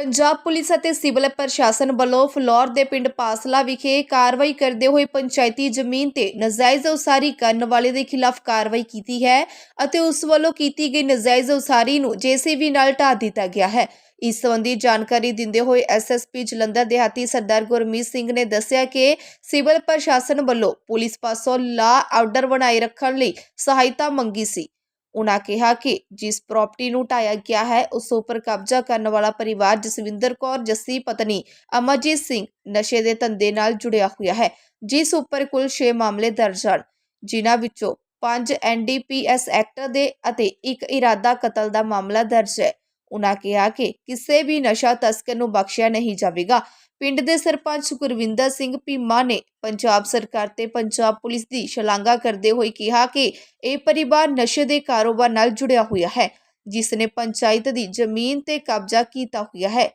Punjab police ਅਤੇ civil ਪ੍ਰਸ਼ਾਸਨ ਵੱਲੋਂ ਫਲੋਰ ਦੇ ਪਿੰਡ ਪਾਸਲਾ ਵਿਖੇ ਕਾਰਵਾਈ ਕਰਦੇ ਹੋਏ ਪੰਚਾਇਤੀ ਜ਼ਮੀਨ ਤੇ ਨਜਾਇਜ਼ ਉਸਾਰੀ ਕਰਨ ਵਾਲੇ ਦੇ ਖਿਲਾਫ ਕਾਰਵਾਈ ਕੀਤੀ ਹੈ ਅਤੇ ਉਸ ਵੱਲੋਂ ਕੀਤੀ ਗਈ ਨਜਾਇਜ਼ ਉਸਾਰੀ ਨੂੰ ਜੇਸੀਬੀ ਨਾਲ ਢਾਹ ਦਿੱਤਾ ਗਿਆ ਹੈ। ਇਸ ਸੰਬੰਧੀ ਜਾਣਕਾਰੀ ਦਿੰਦੇ ਹੋਏ ਐਸਐਸਪੀ ਜਲੰਧਰ ਦਿਹਾਤੀ ਸਰਦਾਰ ਗੁਰਮੀਤ ਸਿੰਘ ਨੇ ਦੱਸਿਆ ਕਿ ਸਿਵਲ ਪ੍ਰਸ਼ਾਸਨ ਵੱਲੋਂ ਪੁਲਿਸ ਪਾਸੋਂ ਲਾ ਆਰਡਰ ਬਣਾਏ ਰੱਖਣ ਲਈ ਸਹਾਇਤਾ ਮੰਗੀ ਸੀ। ਉਨ੍ਹਾਂ ਕਿਹਾ ਕਿ ਜਿਸ ਪ੍ਰਾਪਰਟੀ ਨੂੰ ਢਾਇਆ ਗਿਆ ਹੈ, ਉਸ ਉੱਪਰ ਕਬਜ਼ਾ ਕਰਨ ਵਾਲਾ ਪਰਿਵਾਰ ਜਸਵਿੰਦਰ ਕੌਰ, ਜੱਸੀ ਪਤਨੀ ਅਮਰਜੀਤ ਸਿੰਘ ਨਸ਼ੇ ਦੇ ਧੰਦੇ ਨਾਲ ਜੁੜਿਆ ਹੋਇਆ ਹੈ, ਜਿਸ ਉੱਪਰ ਕੁੱਲ 6 ਮਾਮਲੇ ਦਰਜ ਹਨ, ਜਿਨ੍ਹਾਂ ਵਿੱਚੋਂ 5 ਐਨਡੀਪੀਐਸ ਐਕਟ ਦੇ ਅਤੇ ਇੱਕ ਇਰਾਦਾ ਕਤਲ ਦਾ ਮਾਮਲਾ ਦਰਜ ਹੈ। ਉਨ੍ਹਾਂ ਕਿਹਾ ਕਿ ਕਿਸੇ ਵੀ ਨਸ਼ਾ ਤਸਕਰ ਨੂੰ ਬਖਸ਼ਿਆ ਨਹੀਂ ਜਾਵੇਗਾ। ਪਿੰਡ ਦੇ ਸਰਪੰਚ ਗੁਰਵਿੰਦਰ ਸਿੰਘ ਭੀਮਾ ਨੇ ਪੰਜਾਬ ਸਰਕਾਰ ਤੇ ਪੰਜਾਬ ਪੁਲਿਸ ਦੀ ਸ਼ਲਾਘਾ ਕਰਦੇ ਹੋਏ ਕਿਹਾ ਕਿ ਇਹ ਪਰਿਵਾਰ ਨਸ਼ੇ ਦੇ ਕਾਰੋਬਾਰ ਨਾਲ ਜੁੜਿਆ ਹੋਇਆ ਹੈ, ਜਿਸ ਨੇ ਪੰਚਾਇਤ ਦੀ ਜ਼ਮੀਨ ਤੇ ਕਬਜ਼ਾ ਕੀਤਾ ਹੋਇਆ ਹੈ।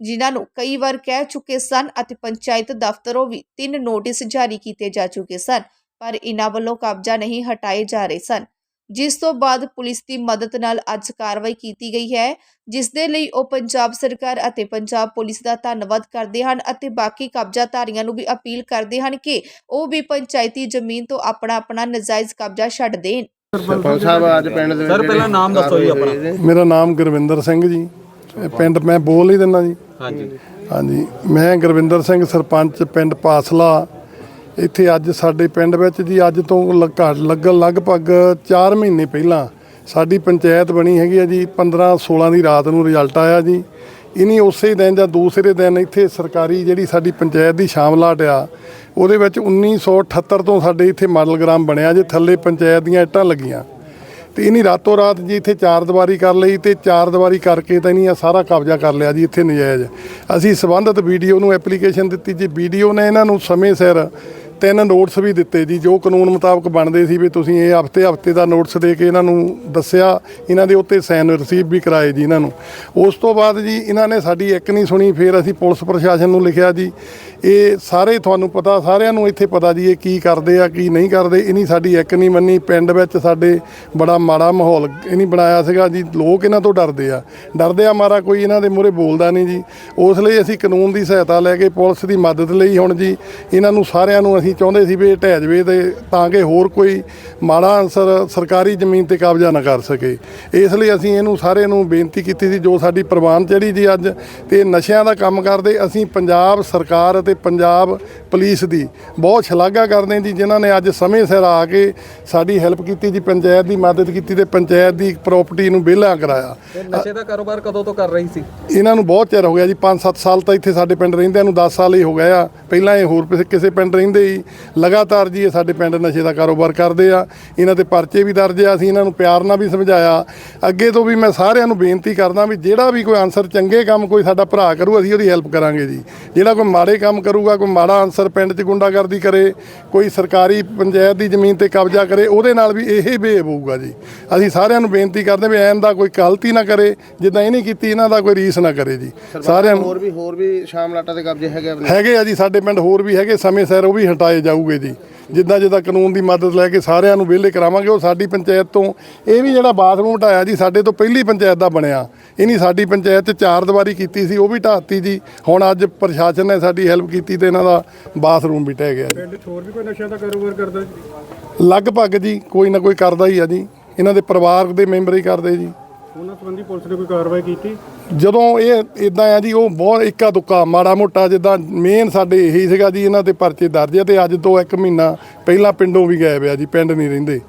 ਜਿਨ੍ਹਾਂ ਨੂੰ ਕਈ ਵਾਰ ਕਹਿ ਚੁੱਕੇ ਸਨ ਅਤੇ ਪੰਚਾਇਤ ਦਫ਼ਤਰੋਂ ਵੀ ਤਿੰਨ ਨੋਟਿਸ ਜਾਰੀ ਕੀਤੇ ਜਾ ਚੁੱਕੇ ਸਨ, ਪਰ ਇਹਨਾਂ ਵੱਲੋਂ ਕਬਜ਼ਾ ਨਹੀਂ ਹਟਾਏ ਜਾ ਰਹੇ ਸਨ। ਜਿਸ ਤੋਂ ਬਾਅਦ ਪੁਲਿਸ ਦੀ ਮਦਦ ਨਾਲ ਅੱਜ ਕਾਰਵਾਈ ਕੀਤੀ ਗਈ ਹੈ ਜਿਸ ਦੇ ਲਈ ਉਹ ਪੰਜਾਬ ਸਰਕਾਰ ਅਤੇ ਪੰਜਾਬ ਪੁਲਿਸ ਦਾ ਧੰਨਵਾਦ ਕਰਦੇ ਹਨ ਅਤੇ ਬਾਕੀ ਕਬਜ਼ਾਧਾਰੀਆਂ ਨੂੰ ਵੀ ਅਪੀਲ ਕਰਦੇ ਹਨ ਕਿ ਉਹ ਵੀ ਪੰਚਾਇਤੀ ਜ਼ਮੀਨ ਤੋਂ ਆਪਣਾ ਆਪਣਾ ਨਜਾਇਜ਼ ਕਬਜ਼ਾ ਛੱਡ ਦੇਣ। ਸਰਪੰਚ ਸਾਹਿਬ ਅੱਜ ਪਿੰਡ ਦੇ ਵਿੱਚ ਸਰ, ਪਹਿਲਾਂ ਨਾਮ ਦੱਸੋ ਜੀ ਆਪਣਾ। ਜਿਹੜੀ ਮੇਰਾ ਨਾਮ ਗੁਰਵਿੰਦਰ ਸਿੰਘ ਜੀ। ਇਹ ਪਿੰਡ ਮੈਂ ਬੋਲ ਨਹੀਂ ਦਿੰਦਾ ਜੀ। ਹਾਂਜੀ। ਹਾਂਜੀ। ਮੈਂ ਗੁਰਵਿੰਦਰ ਸਿੰਘ ਸਰਪੰਚ ਪਿੰਡ ਪਾਸਲਾ। ਇੱਥੇ ਅੱਜ ਸਾਡੇ ਪਿੰਡ ਵਿੱਚ ਜੀ ਅੱਜ ਤੋਂ ਲ- ਘੱਟ ਲੱਗਣ ਲਗਭਗ 4 ਮਹੀਨੇ ਪਹਿਲਾਂ ਸਾਡੀ ਪੰਚਾਇਤ ਬਣੀ ਹੈਗੀ ਆ ਜੀ 15 16 ਦੀ ਰਾਤ ਨੂੰ ਰਿਜ਼ਲਟ ਆਇਆ ਜੀ। ਇਨੀ ਉਸੇ ਦਿਨ ਜਾਂ ਦੂਸਰੇ ਦਿਨ ਇੱਥੇ ਸਰਕਾਰੀ ਜਿਹੜੀ ਸਾਡੀ ਪੰਚਾਇਤ ਦੀ ਸ਼ਾਮਲਾਟ ਆ, ਉਹਦੇ ਵਿੱਚ 1978 ਤੋਂ ਸਾਡੇ ਇੱਥੇ ਮਾਡਲ ਗ੍ਰਾਮ ਬਣਿਆ ਜੇ, ਥੱਲੇ ਪੰਚਾਇਤ ਦੀਆਂ ਇੱਟਾਂ ਲੱਗੀਆਂ। ਤੇ ਇਨੀ ਰਾਤੋਂ ਰਾਤ ਜੀ ਇੱਥੇ ਚਾਰ ਦੀਵਾਰੀ ਕਰ ਲਈ ਤੇ ਚਾਰ ਦੀਵਾਰੀ ਕਰਕੇ ਤਾਂ ਇਨੀ ਸਾਰਾ ਕਬਜ਼ਾ ਕਰ ਲਿਆ ਜੀ ਇੱਥੇ ਨਜਾਇਜ਼। ਅਸੀਂ ਸਬੰਧਤ ਵੀਡੀਓ ਨੂੰ ਐਪਲੀਕੇਸ਼ਨ ਦਿੱਤੀ ਜੀ, ਵੀਡੀਓ ਨੇ ਇਹਨਾਂ ਨੂੰ ਸਮੇਂ ਸਿਰ ਤਿੰਨ ਨੋਟਸ ਵੀ ਦਿੱਤੇ ਜੀ, ਜੋ ਕਾਨੂੰਨ ਮੁਤਾਬਕ ਬਣਦੇ ਸੀ ਵੀ ਤੁਸੀਂ ਇਹ ਹਫ਼ਤੇ ਹਫ਼ਤੇ ਦਾ ਨੋਟਸ ਦੇ ਕੇ ਇਹਨਾਂ ਨੂੰ ਦੱਸਿਆ, ਇਹਨਾਂ ਦੇ ਉੱਤੇ ਸਾਈਨ ਰਿਸੀਵ ਵੀ ਕਰਾਏ ਜੀ ਇਹਨਾਂ ਨੂੰ। ਉਸ ਤੋਂ ਬਾਅਦ ਜੀ ਇਹਨਾਂ ਨੇ ਸਾਡੀ ਇੱਕ ਨਹੀਂ ਸੁਣੀ, ਫਿਰ ਅਸੀਂ ਪੁਲਿਸ ਪ੍ਰਸ਼ਾਸਨ ਨੂੰ ਲਿਖਿਆ ਜੀ, ਇਹ ਸਾਰੇ ਤੁਹਾਨੂੰ ਪਤਾ, ਸਾਰਿਆਂ ਨੂੰ ਇੱਥੇ ਪਤਾ ਜੀ ਇਹ ਕੀ ਕਰਦੇ ਆ, ਕੀ ਨਹੀਂ ਕਰਦੇ ਇਨੀ ਸਾਡੀ ਇੱਕ ਨਹੀਂ ਮੰਨੀ, ਪਿੰਡ ਵਿੱਚ ਸਾਡੇ ਬੜਾ ਮਾੜਾ ਮਾਹੌਲ ਇਨੀ ਬਣਾਇਆ ਸੀਗਾ ਜੀ, ਲੋਕ ਇਹਨਾਂ ਤੋਂ ਡਰਦੇ ਆ। ਡਰਦੇ ਆ ਮਾਰਾ ਕੋਈ ਇਹਨਾਂ ਦੇ ਮੂਹਰੇ ਬੋਲਦਾ ਨਹੀਂ ਜੀ। ਉਸ ਲਈ ਅਸੀਂ ਕਾਨੂੰਨ ਦੀ ਸਹਾਇਤਾ ਲੈ ਕੇ ਪੁਲਿਸ ਦੀ ਮਦਦ ਲਈ ਹੁਣ ਜੀ, ਇਹਨਾਂ ਨੂੰ ਸਾਰਿਆਂ ਨੂੰ ਅਸੀਂ ਚਾਹੁੰਦੇ ਸੀ ਵੀ ਇਹ ਢਹਿ ਜਵੇ ਤੇ ਤਾਂ ਕਿ ਹੋਰ ਕੋਈ ਮਾੜਾ ਅਨਸਰ ਸਰਕਾਰੀ ਜ਼ਮੀਨ ਤੇ ਕਬਜ਼ਾ ਨਾ ਕਰ ਸਕੇ। ਇਸ ਲਈ ਅਸੀਂ ਇਹਨੂੰ ਸਾਰੇ ਨੂੰ ਬੇਨਤੀ ਕੀਤੀ ਸੀ ਜੋ ਸਾਡੀ ਪ੍ਰਵਾਨ ਚੜੀ ਜੀ ਅੱਜ ਤੇ ਨਸ਼ਿਆਂ ਦਾ ਕੰਮ ਕਰਦੇ ਅਸੀਂ ਪੰਜਾਬ ਸਰਕਾਰ ਅਤੇ ਪੰਜਾਬ ਪੁਲਿਸ ਦੀ ਬਹੁਤ ਸ਼ਲਾਘਾ ਕਰਦੇ ਹਾਂ ਜੀ ਜਿਨ੍ਹਾਂ ਨੇ ਅੱਜ ਸਮੇਂ ਸਿਰ ਆ ਕੇ ਸਾਡੀ ਹੈਲਪ ਕੀਤੀ ਜੀ ਪੰਚਾਇਤ ਦੀ ਮਦਦ ਕੀਤੀ ਤੇ ਪੰਚਾਇਤ ਦੀ ਪ੍ਰਾਪਰਟੀ ਨੂੰ ਵਿਹਲਾ ਕਰਾਇਆ। ਨਸ਼ੇ ਦਾ ਕਾਰੋਬਾਰ ਕਦੋਂ ਤੋਂ ਕਰ ਰਹੀ ਸੀ? ਇਹਨਾਂ ਨੂੰ ਬਹੁਤ ਚਿਰ ਹੋ ਗਿਆ ਜੀ 5-7 ਸਾਲ ਤਾਂ ਇੱਥੇ ਸਾਡੇ ਪਿੰਡ ਰਹਿੰਦਿਆਂ ਨੂੰ 10 ਸਾਲ ਹੀ ਹੋ ਗਏ ਆ। ਪਹਿਲਾਂ ਇਹ ਹੋਰ ਕਿਸੇ- ਕਿਸੇ ਪਿੰਡ ਰਹਿੰਦੇ ਹੀ ਲਗਾਤਾਰ ਜੀ ਇਹ ਸਾਡੇ ਪਿੰਡ ਨਸ਼ੇ ਦਾ ਕਾਰੋਬਾਰ ਕਰਦੇ ਆ। ਇਹਨਾਂ ਤੇ ਪਰਚੇ ਵੀ ਦਰਜ ਆ ਅਸੀਂ ਇਹਨਾਂ ਨੂੰ ਪਿਆਰ ਨਾਲ ਵੀ ਸਮਝਾਇਆ। ਅੱਗੇ ਤੋਂ ਵੀ ਮੈਂ ਸਾਰਿਆਂ ਨੂੰ ਬੇਨਤੀ ਕਰਦਾ ਵੀ ਜਿਹੜਾ ਵੀ ਕੋਈ ਆਨਸਰ ਚੰਗੇ ਕੰਮ ਕੋਈ ਸਾਡਾ ਭਰਾ ਕਰੂ ਅਸੀਂ ਉਹਦੀ ਹੈਲਪ ਕਰਾਂਗੇ ਜੀ। ਜਿਹੜਾ ਕੋਈ ਮਾੜੇ ਕੰਮ ਕਰੂਗਾ ਕੋਈ ਮਾੜਾ ਆਨਸਰ ਪਿੰਡ 'ਚ ਗੁੰਡਾਗਰਦੀ ਕਰੇ ਕੋਈ ਸਰਕਾਰੀ ਪੰਚਾਇਤ ਦੀ ਜ਼ਮੀਨ ਤੇ ਕਬਜ਼ਾ ਕਰੇ ਉਹਦੇ ਨਾਲ ਵੀ ਇਹੀ ਬੇਹੇਵ ਹੋਊਗਾ ਜੀ। ਅਸੀਂ ਸਾਰਿਆਂ ਨੂੰ ਬੇਨਤੀ ਕਰਦੇ ਵੀ ਐਨ ਦਾ ਕੋਈ ਗਲਤੀ ਨਾ ਕਰੇ ਜਿੱਦਾਂ ਇਹ ਨਹੀਂ ਕੀਤੀ ਇਹਨਾਂ ਦਾ ਕੋਈ ਰੀਸ ਨਾ ਕਰੇ ਜੀ। ਸਾਰਿਆਂ ਨੂੰ ਹੋਰ ਵੀ ਹੋਰ ਵੀ ਸ਼ਾਮ ਲਾਟਾ ਦੇ ਕਬਜ਼ੇ ਹੈਗੇ ਹੈਗੇ ਆ ਜੀ ਸਾਡੇ ਪਿੰਡ ਹੋਰ ਵੀ ਹੈਗੇ ਸਮੇਂ ਸਿਰ ਉਹ ਵੀ ਹਟਾਏ ਜਾਊਗੇ ਜੀ। ਜਿੱਦਾਂ ਜਿੱਦਾਂ ਕਾਨੂੰਨ ਦੀ ਮਦਦ ਲੈ ਕੇ ਸਾਰਿਆਂ ਨੂੰ ਵਿਹਲੇ ਕਰਾਵਾਂਗੇ ਉਹ ਸਾਡੀ ਪੰਚਾਇਤ ਤੋਂ ਇਹ ਵੀ ਜਿਹੜਾ ਬਾਥਰੂਮ ਹਟਾਇਆ ਜੀ ਸਾਡੇ ਤੋਂ ਪਹਿਲੀ ਪੰਚਾਇਤ ਦਾ ਬਣਿਆ। ਇਹ ਨਹੀਂ ਸਾਡੀ ਪੰਚਾਇਤ 'ਚ ਚਾਰ ਦੀਵਾਰੀ ਕੀਤੀ ਸੀ ਉਹ ਵੀ ਢਾਤੀ ਜੀ। ਹੁਣ ਅੱਜ ਪ੍ਰਸ਼ਾਸਨ ਨੇ ਸਾਡੀ ਹੈਲਪ ਕੀਤੀ ਤੇ ਇਹਨਾਂ ਦਾ ਬਾਥਰੂਮ ਵੀ ਢਹਿ ਗਿਆ ਜੀ। ਪਿੰਡ 'ਚ ਹੋਰ ਵੀ ਕੋਈ ਨਸ਼ਿਆਂ ਦਾ ਕਾਰੋਬਾਰ ਕਰਦਾ ਜੀ? ਲਗਭਗ ਜੀ ਕੋਈ ਨਾ ਕੋਈ ਕਰਦਾ ਹੀ ਆ ਜੀ। ਇਹਨਾਂ ਦੇ ਪਰਿਵਾਰ ਦੇ ਮੈਂਬਰ ਹੀ ਕਰਦੇ ਜੀ। ਉਹਨਾਂ ਸੰਬੰਧੀ ਪੁਲਿਸ ਨੇ ਕੋਈ ਕਾਰਵਾਈ ਕੀਤੀ? ਜਦੋਂ ਇਹ ਇਦਾਂ ਆ ਜੀ ਉਹ ਬਹੁਤ ਇੱਕਾ ਦੁੱਕਾ ਮਾੜਾ ਮੋਟਾ ਜਿੱਦਾਂ ਮੇਨ ਸਾਡੇ ਇਹੀ ਸੀਗਾ ਜੀ ਇਹਨਾਂ ਤੇ ਪਰਚੇ ਦਰਜ ਆ ਤੇ ਅੱਜ ਤੋਂ ਇੱਕ ਮਹੀਨਾ ਪਹਿਲਾਂ ਪਿੰਡੋਂ ਵੀ ਗਏ ਪਿਆ ਜੀ ਪਿੰਡ ਨਹੀਂ ਰਹਿੰਦੇ।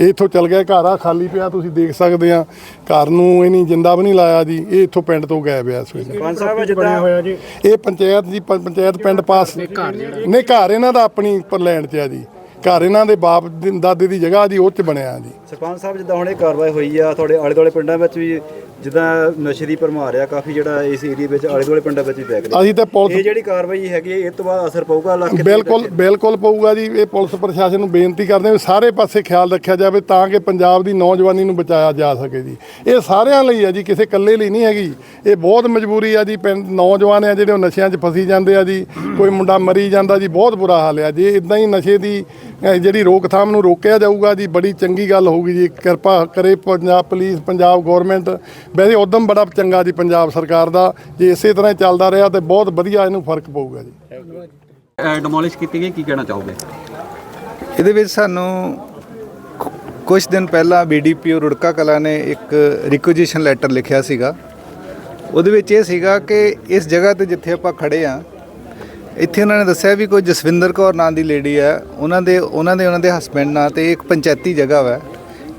ਇਹ ਇੱਥੋਂ ਚਲ ਗਿਆ ਘਰ ਆ ਖਾਲੀ ਪਿਆ ਤੁਸੀਂ ਦੇਖ ਸਕਦੇ ਆ ਘਰ ਨੂੰ ਇਹ ਨਹੀਂ ਜਿੰਦਾ ਵੀ ਨਹੀਂ ਲਾਇਆ ਜੀ ਇਹ ਇੱਥੋਂ ਪਿੰਡ ਤੋਂ ਗਏ ਪਿਆ ਇਸ ਵੇਲੇ। ਪੰਜ ਸਾਹਿਬ ਜਿੱਦਾਂ ਹੋਇਆ ਜੀ। ਇਹ ਪੰਚਾਇਤ ਜੀ ਪੰਚਾਇਤ ਪਿੰਡ ਪਾਸ ਨਹੀਂ ਘਰ ਇਹਨਾਂ ਦਾ ਆਪਣੀ ਪਰਲੈਂਡ 'ਚ ਆ ਜੀ। ਘਰ ਇਹਨਾਂ ਦੇ ਬਾਪ ਦੀ- ਦਾਦੇ ਦੀ ਜਗ੍ਹਾ ਜੀ, ਉਹ 'ਚ ਬਣਿਆ ਜੀ। ਸਰਪੰਚ ਸਾਹਿਬ, ਜਿੱਦਾਂ ਹੁਣ ਇਹ ਕਾਰਵਾਈ ਹੋਈ ਆ, ਤੁਹਾਡੇ ਆਲੇ ਦੁਆਲੇ ਪਿੰਡਾਂ ਵਿੱਚ ਵੀ ਜਿੱਦਾਂ ਨਸ਼ੇ ਦੀ ਭਰਮਾਰ ਆ ਕਾਫੀ ਜਿਹੜਾ ਇਸ ਏਰੀਆ ਵਿੱਚ ਆਲੇ ਦੁਆਲੇ ਪਿੰਡਾਂ ਵਿੱਚ ਵੀ ਵੈਕ ਅਸੀਂ ਤਾਂ ਇਹ ਪੁਲਿਸ ਜਿਹੜੀ ਕਾਰਵਾਈ ਹੈਗੀ ਹੈ, ਇਹ ਤੋਂ ਬਾਅਦ ਅਸਰ ਪਊਗਾ ਇਲਾਕੇ ਦੇ ਬਿਲਕੁਲ? ਬਿਲਕੁਲ ਪਊਗਾ ਜੀ। ਇਹ ਪੁਲਿਸ ਪ੍ਰਸ਼ਾਸਨ ਨੂੰ ਬੇਨਤੀ ਕਰਦੇ ਹਾਂ ਵੀ ਸਾਰੇ ਪਾਸੇ ਖਿਆਲ ਰੱਖਿਆ ਜਾਵੇ ਤਾਂ ਕਿ ਪੰਜਾਬ ਦੀ ਨੌਜਵਾਨੀ ਨੂੰ ਬਚਾਇਆ ਜਾ ਸਕੇ ਜੀ। ਇਹ ਸਾਰਿਆਂ ਲਈ ਆ ਜੀ ਕਿਸੇ ਇਕੱਲੇ ਲਈ ਨਹੀਂ ਹੈਗੀ। ਇਹ ਬਹੁਤ ਮਜਬੂਰੀ ਆ ਜੀ ਪਿੰਡ ਨੌਜਵਾਨ ਆ ਜਿਹੜੇ ਉਹ ਨਸ਼ਿਆਂ 'ਚ ਫਸੀ ਜਾਂਦੇ ਆ ਜੀ। ਕੋਈ ਮੁੰਡਾ ਮਰੀ ਜਾਂਦਾ ਜੀ ਬਹੁਤ ਬੁਰਾ ਹਾਲ ਆ। ਜੇ ਇਦਾਂ ਹੀ ਨਸ਼ੇ ਦੀ ਅਹ, ਜਿਹੜੀ ਰੋਕਥਾਮ ਨੂੰ ਰੋਕਿਆ ਜਾਊਗਾ ਜੀ ਬੜੀ ਚੰਗੀ ਗੱਲ ਹੋਊਗੀ ਜੀ। ਕਿਰਪਾ ਕਰੇ ਪੰਜਾਬ ਪੁਲਿਸ ਪੰਜਾਬ ਗਵਰਨਮੈਂਟ ਵੈਸੇ ਉਦਮ ਬੜਾ ਚੰਗਾ ਜੀ ਪੰਜਾਬ ਸਰਕਾਰ ਦਾ ਜੇ ਇਸੇ ਤਰ੍ਹਾਂ ਹੀ ਚੱਲਦਾ ਰਿਹਾ ਤੇ ਬਹੁਤ ਵਧੀਆ ਇਹਨੂੰ ਫ਼ਰਕ ਪਊਗਾ ਜੀ। ਡਿਮੋਲਿਸ਼ ਕੀਤੀ ਗਈ ਕੀ ਕਹਿਣਾ ਚਾਹੋਗੇ? ਇਹਦੇ ਵਿੱਚ ਸਾਨੂੰ ਕੁਝ ਦਿਨ ਪਹਿਲਾਂ ਬੀਡੀਪੀਓ ਰੁੜਕਾ ਕਲਾ ਨੇ ਇੱਕ ਰਿਕੁਜੀਸ਼ਨ ਲੈਟਰ ਲਿਖਿਆ ਸੀਗਾ। ਉਹਦੇ ਵਿੱਚ ਇਹ ਸੀਗਾ ਕਿ ਇਸ ਜਗ੍ਹਾ ਤੇ ਜਿੱਥੇ ਆਪਾਂ ਖੜੇ ਆ ਇੱਥੇ ਉਹਨਾਂ ਨੇ ਦੱਸਿਆ ਵੀ ਕੋਈ ਜਸਵਿੰਦਰ ਕੌਰ ਨਾਂ ਦੀ ਲੇਡੀ ਹੈ। ਉਹਨਾਂ ਦੇ ਉਹਨਾਂ ਦੇ ਉਹਨਾਂ ਦੇ ਹਸਬੰਡ ਨਾਂ ਤੇ ਇੱਕ ਪੰਚਾਇਤੀ ਜਗ੍ਹਾ ਵਾ।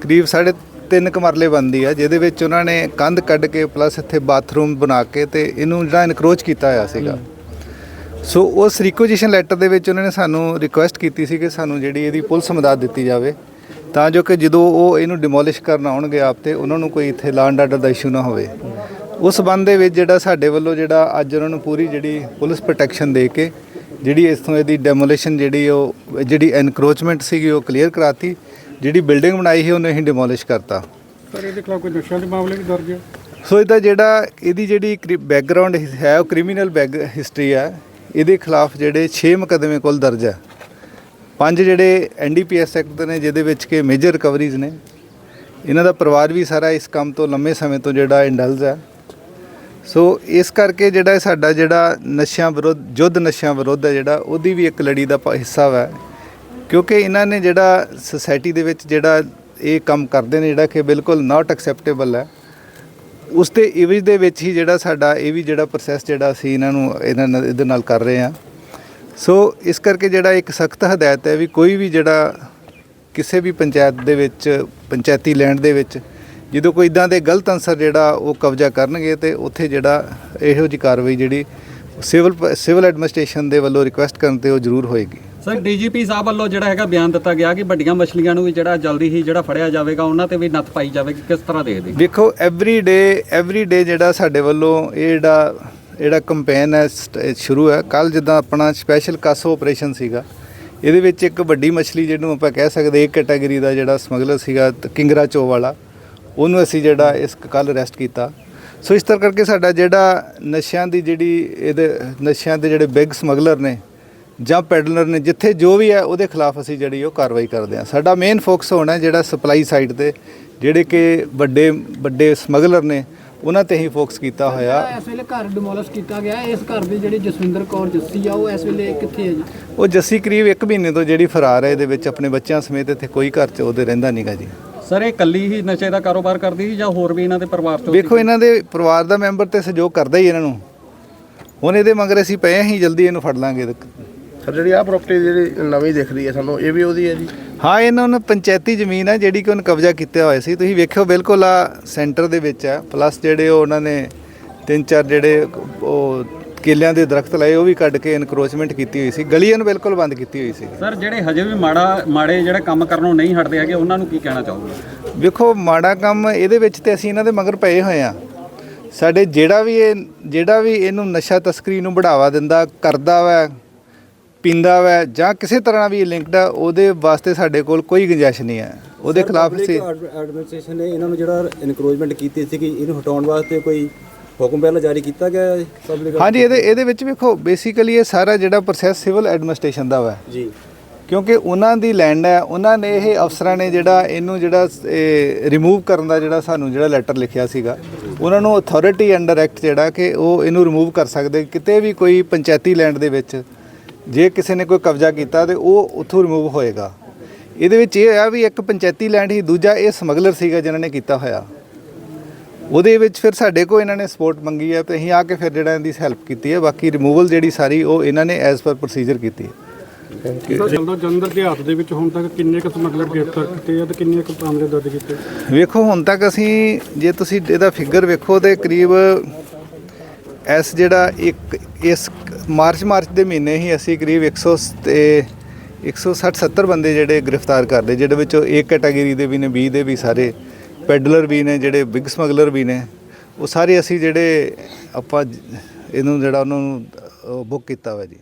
ਕਰੀਬ ਸਾਢੇ ਤਿੰਨ ਕਮਰਲੇ ਬੰਦੀ ਆ, ਜਿਹਦੇ ਵਿੱਚ ਉਹਨਾਂ ਨੇ ਕੰਧ ਕੱਢ ਕੇ ਪਲੱਸ ਇੱਥੇ ਬਾਥਰੂਮ ਬਣਾ ਕੇ ਤੇ ਇਹਨੂੰ ਜਿਹੜਾ ਇਨਕਰੋਚ ਕੀਤਾ ਹੋਇਆ ਸੀਗਾ। ਸੋ ਉਸ ਰਿਕੁਜੀਸ਼ਨ ਲੈਟਰ ਦੇ ਵਿੱਚ ਉਹਨਾਂ ਨੇ ਸਾਨੂੰ ਰਿਕੁਐਸਟ ਕੀਤੀ ਸੀ ਕਿ ਸਾਨੂੰ ਜਿਹੜੀ ਇਹਦੀ ਪੁਲਿਸ ਮਦਦ ਦਿੱਤੀ ਜਾਵੇ, ਤਾਂ ਜੋ ਕਿ ਜਦੋਂ ਉਹ ਇਹਨੂੰ ਡਿਮੋਲਿਸ਼ ਕਰਨ ਆਉਣਗੇ ਆਪ ਤੇ ਉਹਨਾਂ ਨੂੰ ਕੋਈ ਇੱਥੇ ਲਾਂਡ ਆਰਡਰ ਦਾ ਇਸ਼ੂ ਨਾ ਹੋਵੇ। ਉਸ ਸੰਬੰਧ ਦੇ ਵਿੱਚ ਜਿਹੜਾ ਸਾਡੇ ਵੱਲੋਂ ਜਿਹੜਾ ਅੱਜ ਉਹਨਾਂ ਨੂੰ ਪੂਰੀ ਜਿਹੜੀ ਪੁਲਿਸ ਪ੍ਰੋਟੈਕਸ਼ਨ ਦੇ ਕੇ ਜਿਹੜੀ ਇਸ ਤੋਂ ਇਹਦੀ ਡੈਮੋਲੀਸ਼ਨ ਜਿਹੜੀ ਉਹ, ਜਿਹੜੀ ਐਨਕਰੋਚਮੈਂਟ ਸੀਗੀ ਉਹ ਕਲੀਅਰ ਕਰਾਤੀ। ਜਿਹੜੀ ਬਿਲਡਿੰਗ ਬਣਾਈ ਸੀ ਉਹਨੇ ਹੀ ਡਿਮੋਲਿਸ਼ ਕਰਤਾ। ਸਰ ਇਹਦੇ ਖਿਲਾਫ ਕੋਈ ਨਸ਼ਿਆਂ ਦੇ ਮਾਮਲੇ ਵੀ ਦਰਜ ਹੈ? ਸੋ ਇਹਦਾ ਜਿਹੜਾ ਇਹਦੀ ਜਿਹੜੀ ਬੈਕਗ੍ਰਾਉਂਡ ਹੈ ਉਹ ਕ੍ਰਿਮੀਨਲ ਬੈਕ ਹਿਸਟਰੀ ਹੈ। ਇਹਦੇ ਖਿਲਾਫ ਜਿਹੜੇ 6 ਮੁਕੱਦਮੇ ਕੁੱਲ ਦਰਜ ਹੈ। ਪੰਜ ਜਿਹੜੇ ਐਨਡੀਪੀਐਸ ਐਕਟ ਦੇ ਨੇ ਜਿਹਦੇ ਵਿੱਚ ਕਿ ਮੇਜਰ ਰਿਕਵਰੀਜ਼ ਨੇ। ਇਹਨਾਂ ਦਾ ਪਰਿਵਾਰ ਵੀ ਸਾਰਾ ਇਸ ਕੰਮ ਤੋਂ ਲੰਮੇ ਸਮੇਂ ਤੋਂ ਜਿਹੜਾ ਇੰਡਲਜ ਹੈ। ਸੋ ਇਸ ਕਰਕੇ ਜਿਹੜਾ ਸਾਡਾ ਜਿਹੜਾ ਨਸ਼ਿਆਂ ਵਿਰੁੱਧ ਜੁੱਧ ਨਸ਼ਿਆਂ ਵਿਰੁੱਧ ਹੈ ਜਿਹੜਾ ਉਹਦੀ ਵੀ ਇੱਕ ਲੜੀ ਦਾ ਹਿੱਸਾ ਵਾ। ਕਿਉਂਕਿ ਇਹਨਾਂ ਨੇ ਜਿਹੜਾ ਸੁਸਾਇਟੀ ਦੇ ਵਿੱਚ ਜਿਹੜਾ ਇਹ ਕੰਮ ਕਰਦੇ ਨੇ, ਜਿਹੜਾ ਕਿ ਬਿਲਕੁਲ ਨਾਟ ਐਕਸੈਪਟੇਬਲ ਹੈ, ਉਸ ਦੇ ਇਵਜ ਦੇ ਵਿੱਚ ਹੀ ਜਿਹੜਾ ਸਾਡਾ ਇਹ ਵੀ ਜਿਹੜਾ ਪ੍ਰੋਸੈਸ ਜਿਹੜਾ ਅਸੀਂ ਇਹਨਾਂ ਨੂੰ, ਇਹਨਾਂ ਨਾਲ, ਇਹਦੇ ਨਾਲ ਕਰ ਰਹੇ ਹਾਂ। ਸੋ ਇਸ ਕਰਕੇ ਜਿਹੜਾ ਇੱਕ ਸਖਤ ਹਦਾਇਤ ਹੈ ਵੀ ਕੋਈ ਵੀ ਜਿਹੜਾ ਕਿਸੇ ਵੀ ਪੰਚਾਇਤ ਦੇ ਵਿੱਚ, ਪੰਚਾਇਤੀ ਲੈਂਡ ਦੇ ਵਿੱਚ ਜਦੋਂ ਕੋਈ ਇਦਾਂ ਦੇ ਗਲਤ ਅਨਸਰ ਜਿਹੜਾ ਉਹ ਕਬਜ਼ਾ ਕਰਨਗੇ ਤੇ ਉੱਥੇ ਜਿਹੜਾ ਇਹੋ ਜੀ ਕਾਰਵਾਈ ਜਿਹੜੀ ਸਿਵਲ ਸਿਵਲ ਐਡਮਿਨਿਸਟ੍ਰੇਸ਼ਨ ਦੇ ਵੱਲੋਂ ਰਿਕੁਐਸਟ ਕਰਨ ਤੇ ਉਹ ਜ਼ਰੂਰ ਹੋਏਗੀ। ਸਰ, ਡੀਜੀਪੀ ਸਾਹਿਬ ਵੱਲੋਂ ਜਿਹੜਾ ਹੈਗਾ ਬਿਆਨ ਦਿੱਤਾ ਗਿਆ ਕਿ ਵੱਡੀਆਂ ਮਛਲੀਆਂ ਨੂੰ ਵੀ ਜਿਹੜਾ ਜਲਦੀ ਹੀ ਜਿਹੜਾ ਫੜਿਆ ਜਾਵੇਗਾ, ਉਹਨਾਂ ਤੇ ਵੀ ਨੱਥ ਪਾਈ ਜਾਵੇਗੀ। ਕਿਸ ਤਰ੍ਹਾਂ ਦੇਖਦੇ ਦੇਖੋ ਐਵਰੀ ਡੇ ਐਵਰੀ ਡੇ ਜਿਹੜਾ ਸਾਡੇ ਵੱਲੋਂ ਇਹ ਜਿਹੜਾ ਜਿਹੜਾ ਕੰਪੇਨ ਹੈ ਸਟ- ਸ਼ੁਰੂ ਹੈ। ਕੱਲ ਜਿੱਦਾਂ ਆਪਣਾ ਸਪੈਸ਼ਲ ਕਾਸੋ ਆਪਰੇਸ਼ਨ ਸੀਗਾ, ਇਹਦੇ ਵਿੱਚ ਇੱਕ ਵੱਡੀ ਮਛਲੀ ਜਿਹਨੂੰ ਆਪਾਂ ਕਹਿ ਸਕਦੇ ਇੱਕ ਕੈਟਾਗਰੀ ਦਾ ਜਿਹੜਾ ਸਮਗਲਰ ਸੀਗਾ ਕਿੰਗਰਾ ਚੋ ਵਾਲਾ, ਉਹਨੂੰ ਅਸੀਂ ਜਿਹੜਾ ਇਸ ਕੱਲ ਅਰੈਸਟ ਕੀਤਾ। ਸੋ ਇਸ ਤਰ੍ਹਾਂ ਕਰਕੇ ਸਾਡਾ ਜਿਹੜਾ ਨਸ਼ਿਆਂ ਦੀ ਜਿਹੜੀ, ਇਹਦੇ, ਨਸ਼ਿਆਂ ਦੇ ਜਿਹੜੇ ਬਿਗ ਸਮਗਲਰ ਨੇ ਜਾਂ ਪੈਡਲਰ ਨੇ ਜਿੱਥੇ ਜੋ ਵੀ ਹੈ ਉਹਦੇ ਖਿਲਾਫ ਅਸੀਂ ਜਿਹੜੀ ਉਹ ਕਾਰਵਾਈ ਕਰਦੇ ਹਾਂ। ਸਾਡਾ ਮੇਨ ਫੋਕਸ ਹੋਣਾ ਹੈ ਜਿਹੜਾ ਸਪਲਾਈ ਸਾਈਡ ਤੇ ਜਿਹੜੇ ਕਿ ਵੱਡੇ ਵੱਡੇ ਸਮਗਲਰ ਨੇ ਉਹਨਾਂ ਤੇ ਹੀ ਫੋਕਸ ਕੀਤਾ ਹੋਇਆ। ਇਸ ਵੇਲੇ ਘਰ ਡਿਮੋਲਿਸ਼ ਕੀਤਾ ਗਿਆ। ਇਸ ਘਰ ਦੀ ਜਿਹੜੀ ਜਸਵਿੰਦਰ ਕੌਰ ਜੱਸੀ ਆ ਉਹ ਇਸ ਵੇਲੇ ਕਿੱਥੇ ਹੈ ਜੀ? ਉਹ ਜੱਸੀ ਕਰੀਬ 1 ਮਹੀਨੇ ਤੋਂ ਜਿਹੜੀ ਫਰਾਰ ਹੈ ਇਹਦੇ ਵਿੱਚ ਆਪਣੇ ਬੱਚਿਆਂ ਸਮੇਤ ਇੱਥੇ ਕੋਈ ਘਰ 'ਚ ਉਹਦੇ ਰਹਿੰਦਾ ਨਹੀਂਗਾ ਜੀ। ਸਰ ਇਹ ਕੱਲੀ ਹੀ ਨਸ਼ੇ ਦਾ ਕਾਰੋਬਾਰ ਕਰਦੀ ਸੀ ਜਾਂ ਹੋਰ ਵੀ ਇਹਨਾਂ ਦੇ ਪਰਿਵਾਰ ਚੋਂ ਵੇਖੋ ਇਹਨਾਂ ਦੇ ਪਰਿਵਾਰ ਦਾ ਮੈਂਬਰ ਤੇ ਸਹਿਯੋਗ ਕਰਦਾ ਹੀ ਇਹਨਾਂ ਨੂੰ। ਹੁਣ ਇਹਦੇ ਮਗਰ ਅਸੀਂ ਪਏ ਹੀ ਜਲਦੀ ਇਹਨੂੰ ਫੜ ਲਾਂਗੇ। ਸਰ ਜਿਹੜੀ ਆ ਪ੍ਰਾਪਰਟੀ ਜਿਹੜੀ ਨਵੀਂ ਦਿਖ ਰਹੀ ਹੈ ਸਾਨੂੰ ਇਹ ਵੀ ਉਹਦੀ ਹੈ ਜੀ? ਹਾਂ ਇਹਨਾਂ ਨੂੰ ਪੰਚਾਇਤੀ ਜ਼ਮੀਨ ਹੈ ਜਿਹੜੀ ਕਿ ਉਹਨੇ ਕਬਜ਼ਾ ਕੀਤਾ ਹੋਇਆ ਸੀ। ਤੁਸੀਂ ਵੇਖਿਓ ਬਿਲਕੁਲ ਆ ਸੈਂਟਰ ਦੇ ਵਿੱਚ ਹੈ ਪਲੱਸ ਜਿਹੜੇ ਉਹ ਉਹਨਾਂ ਨੇ ਤਿੰਨ ਚਾਰ ਜਿਹੜੇ ਉਹ ਕੇਲਿਆਂ ਦੇ ਦਰਖਤ ਲਾਏ ਉਹ ਵੀ ਕੱਢ ਕੇ ਇਨਕਰੋਚਮੈਂਟ ਕੀਤੀ ਹੋਈ ਸੀ। ਗਲੀਆਂ ਨੂੰ ਬਿਲਕੁਲ ਬੰਦ ਕੀਤੀ ਹੋਈ ਸੀ। ਸਰ ਜਿਹੜੇ ਹਜੇ ਵੀ ਮਾੜਾ ਮਾੜੇ ਜਿਹੜੇ ਕੰਮ ਕਰਨੋਂ ਨਹੀਂ ਹਟਦੇ ਹੈਗੇ ਉਹਨਾਂ ਨੂੰ ਕੀ ਕਹਿਣਾ ਚਾਹੋਗੇ? ਵੇਖੋ ਮਾੜਾ ਕੰਮ ਇਹਦੇ ਵਿੱਚ ਤੇ ਅਸੀਂ ਇਹਨਾਂ ਦੇ ਮਗਰ ਪਏ ਹੋਏ ਆ। ਸਾਡੇ ਜਿਹੜਾ ਵੀ ਇਹ ਜਿਹੜਾ ਵੀ ਇਹਨੂੰ ਨਸ਼ਾ ਤਸਕਰੀ ਨੂੰ ਬੜਾਵਾ ਦਿੰਦਾ ਕਰਦਾ ਵਾ ਪੀਂਦਾ ਵਾ ਜਾਂ ਕਿਸੇ ਤਰ੍ਹਾਂ ਵੀ ਲਿੰਕਡ ਆ ਉਹਦੇ ਵਾਸਤੇ ਸਾਡੇ ਕੋਲ ਕੋਈ ਗੁੰਜਾਇਸ਼ ਨਹੀਂ ਹੈ। ਉਹਦੇ ਖਿਲਾਫ ਅਸੀਂ ਐਡਮਿਨਿਸਟ੍ਰੇਸ਼ਨ ਨੇ ਇਹਨਾਂ ਨੂੰ ਜਿਹੜਾ ਇਨਕਰੋਚਮੈਂਟ ਕੀਤੀ ਸੀ ਕਿ ਇਹਨੂੰ ਹਟਾਉਣ ਵਾਸਤੇ ਕੋਈ ਹੁਕਮ ਪਹਿਲਾਂ ਜਾਰੀ ਕੀਤਾ ਗਿਆ ਪਬਲਿਕ ਹਾਂਜੀ ਇਹਦੇ ਇਹਦੇ ਵਿੱਚ ਵੇਖੋ ਬੇਸਿਕਲੀ ਇਹ ਸਾਰਾ ਜਿਹੜਾ ਪ੍ਰੋਸੈਸ ਸਿਵਲ ਐਡਮਿਨਿਸਟ੍ਰੇਸ਼ਨ ਦਾ ਵਾ। ਜੀ। ਕਿਉਂਕਿ ਉਹਨਾਂ ਦੀ ਲੈਂਡ ਹੈ ਉਹਨਾਂ ਨੇ ਇਹ ਅਫਸਰਾਂ ਨੇ ਜਿਹੜਾ ਇਹਨੂੰ ਜਿਹੜਾ ਰਿਮੂਵ ਕਰਨ ਦਾ ਜਿਹੜਾ ਸਾਨੂੰ ਜਿਹੜਾ ਲੈਟਰ ਲਿਖਿਆ ਸੀਗਾ ਉਹਨਾਂ ਨੂੰ ਅਥਾਰਟੀ ਅੰਡਰ ਐਕਟ ਜਿਹੜਾ ਕਿ ਉਹ ਇਹਨੂੰ ਰਿਮੂਵ ਕਰ ਸਕਦੇ ਕਿਤੇ ਵੀ ਕੋਈ ਪੰਚਾਇਤੀ ਲੈਂਡ ਦੇ ਵਿੱਚ। ਜੇ ਕਿਸੇ ਨੇ ਕੋਈ ਕਬਜ਼ਾ ਕੀਤਾ ਤੇ ਉਹ ਉੱਥੋਂ ਰਿਮੂਵ ਹੋਏਗਾ। ਇਹਦੇ ਵਿੱਚ ਇਹ ਆ ਵੀ ਇੱਕ ਪੰਚਾਇਤੀ ਲੈਂਡ ਹੀ ਦੂਜਾ ਇਹ ਸਮਗਲਰ ਸੀਗਾ ਜਿਨ੍ਹਾਂ ਨੇ ਕੀਤਾ ਹੋਇਆ। ਉਹਦੇ ਵਿੱਚ ਫਿਰ ਸਾਡੇ ਕੋਲ ਇਹਨਾਂ ਨੇ ਸਪੋਰਟ ਮੰਗੀ ਹੈ ਤੇ ਅਸੀਂ ਆ ਕੇ ਫਿਰ ਜਿਹੜਾ ਇਹਦੀ ਹੈਲਪ ਕੀਤੀ ਹੈ ਬਾਕੀ ਰਿਮੂਵਲ ਜਿਹੜੀ ਸਾਰੀ ਉਹ ਇਹਨਾਂ ਨੇ ਐਜ਼ ਪਰ ਪ੍ਰੋਸੀਜਰ ਕੀਤੀ ਹੈ। ਸਰ ਚਲਦਾ ਜਲੰਧਰ ਦੇ ਹੱਥ ਦੇ ਵਿੱਚ ਹੁਣ ਤੱਕ ਕਿੰਨੇ ਕੁ ਸਮਗਲਰ ਗ੍ਰਿਫਤਾਰ ਕੀਤੇ ਆ ਤੇ ਕਿੰਨੇ ਕੁ ਮਾਮਲੇ ਦਰਜ ਕੀਤੇ? ਵੇਖੋ ਹੁਣ ਤੱਕ ਅਸੀਂ ਜੇ ਤੁਸੀਂ ਇਹਦਾ ਫਿਗਰ ਵੇਖੋ ਤੇ ਕਰੀਬ ਐਸ ਜਿਹੜਾ ਇੱਕ ਇਸ ਮਾਰਚ ਮਾਰਚ ਦੇ ਮਹੀਨੇ ਹੀ ਅਸੀਂ ਕਰੀਬ 100 ਤੇ 160 70 ਬੰਦੇ ਜਿਹੜੇ ਗ੍ਰਿਫਤਾਰ ਕਰਦੇ ਲਏ, ਜਿਹਦੇ ਵਿੱਚੋਂ ਇੱਕ ਕੈਟਾਗਰੀ ਦੇ ਵੀ ਨੇ 20 ਦੇ ਵੀ ਸਾਰੇ ਪੈਡਲਰ ਵੀ ਨੇ, ਜਿਹੜੇ ਬਿਗ ਸਮਗਲਰ ਵੀ ਨੇ, ਉਹ ਸਾਰੇ ਅਸੀਂ ਜਿਹੜੇ ਆਪਾਂ ਇਹਨੂੰ ਜਿਹੜਾ ਉਹਨਾਂ ਨੂੰ ਬੁੱਕ ਕੀਤਾ ਹੋਇਆ ਜੀ।